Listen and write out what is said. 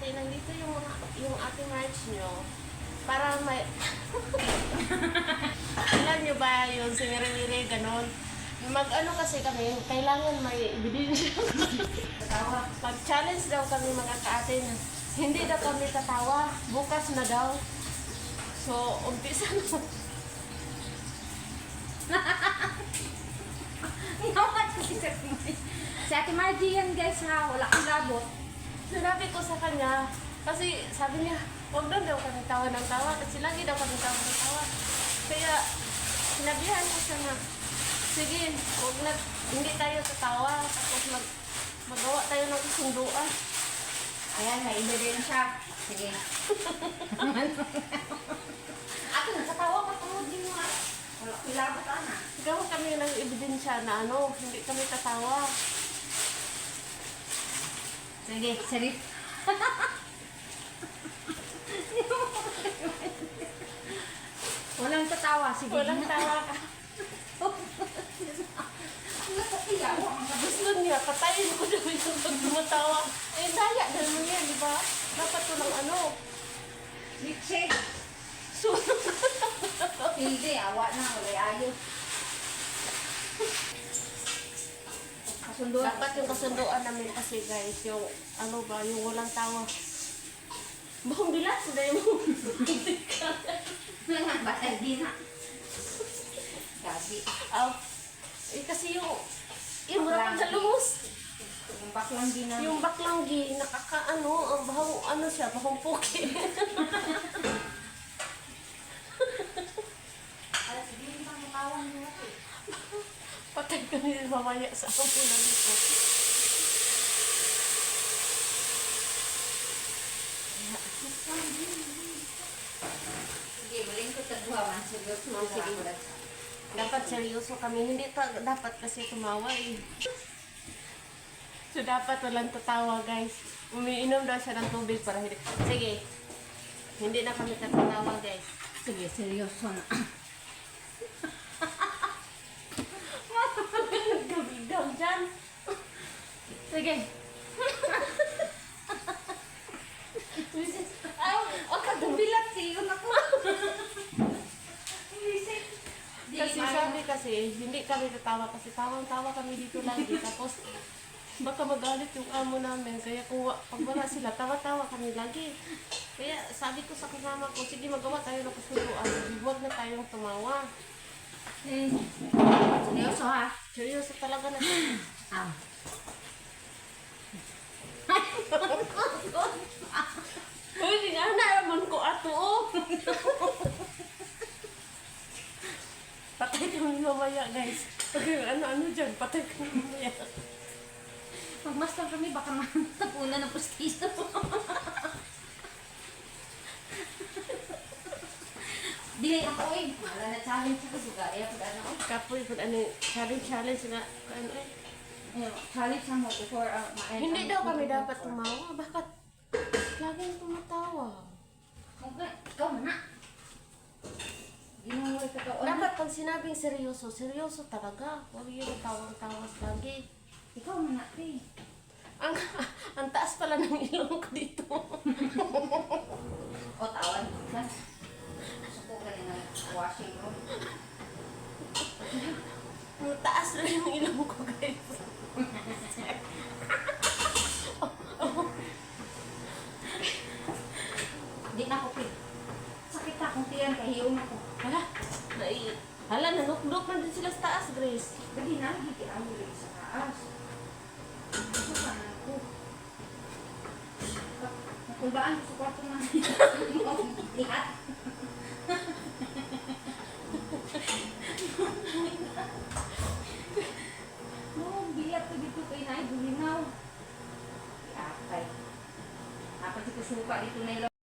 Grabe, nandito yung mga, yung ating merch nyo. Para may... Alam nyo ba yung singirimiri, ganon? Mag-ano kasi kami, kailangan may ebidensya. Mag-challenge daw kami mga kaatin. Hindi daw kami tatawa. Bukas na daw. So, umpisa na. Naman kasi si Ate Margie. Si Ate Margie yan guys ha, wala kang labot. Sinabi ko sa kanya, kasi sabi niya, huwag daw daw kami tawa ng tawa kasi lagi daw kami tawa ng tawa. Kaya, sinabihan ko siya na, sige, huwag na, hindi tayo tatawa, tapos mag, magawa tayo ng kasunduan. Ayan, may ebidensya. Sige. Ako nagkatawa ko tungod din mo ha. Wala kang labot ana. Gawa kami ng ebidensya na ano, hindi kami tatawa. Sige, sige. Walang tatawa, sige. Walang tawa ka. Iyaw. Gusto niya, patayin ko daw yung pag tumatawa. Eh, daya na naman yan, di ba? Dapat ko ng ano, Litse. sunod. Hindi, awa na. Wala ayos. Kasunduan. Dapat yung kasunduan namin kasi guys, yung ano ba, yung walang tawa. Bahong dilas, dahil mo. Mga batay din ha. Gabi. Ah, eh kasi yung, yung mura sa lumos. Yung baklang din na. Yung baklanggi, nakakaano, ang bahong, ano siya, bahong puki. Alas, hindi pa mukawan mo ako. Patay kami mamaya sa ampunan nito. Sige, maling ko tagwa man. Sige, Ma'am, sige. Dapat seryoso kami, hindi ta dapat kasi tumawa eh. So dapat walang tatawa guys. Umiinom daw siya ng tubig para hindi. Sige. Hindi na kami tatawa guys. Sige, seryoso na. Dyan. Sige. Ay, wag ka dumilat siyo na ko. Kasi sabi kasi, hindi kami tatawa kasi tawang-tawa kami dito lagi. Tapos, baka magalit yung amo namin. Kaya kung pag wala sila, tawa-tawa kami lagi. Kaya sabi ko sa kasama ko, sige magawa tayo ng kasunduan. Huwag na tayong tumawa. Eh, seryoso? Seryoso talaga na. Ah. Uy, di nga naman ko ato. Patay kami mamaya guys. Pag ano-ano dyan, patay kami mamaya. Magmastan kami, baka matapunan ng pustiso. Dili ako eh. Wala na challenge ako. Suga, eh, pag ano ko. Kapoy, kung ano, challenge-challenge na, ano eh. Ayun, Challenge lang mo before uh, ma- Hindi daw kami dapat tumawa. Bakit? Laging tumatawa. Okay, ikaw na. Ginawal ka to. Dapat pag sinabing seryoso, seryoso talaga. Huwag yung tawang-tawa lagi. Ikaw na te. Ang, ang taas pala ng ilong ko dito. O, tawan. Suko ka rin ng washing room. Ang taas na yung ilong ko guys. Di na ako pig. Sakit na akong tiyan kay hiyon ako. Hala, nai... Hala, nanukdok na din sila sa taas, Grace. Dali na, hindi ako rin sa taas. Ito ka na ako. Nakulbaan ko sa kwarto na. Lihat. Kusuka dito na ilo.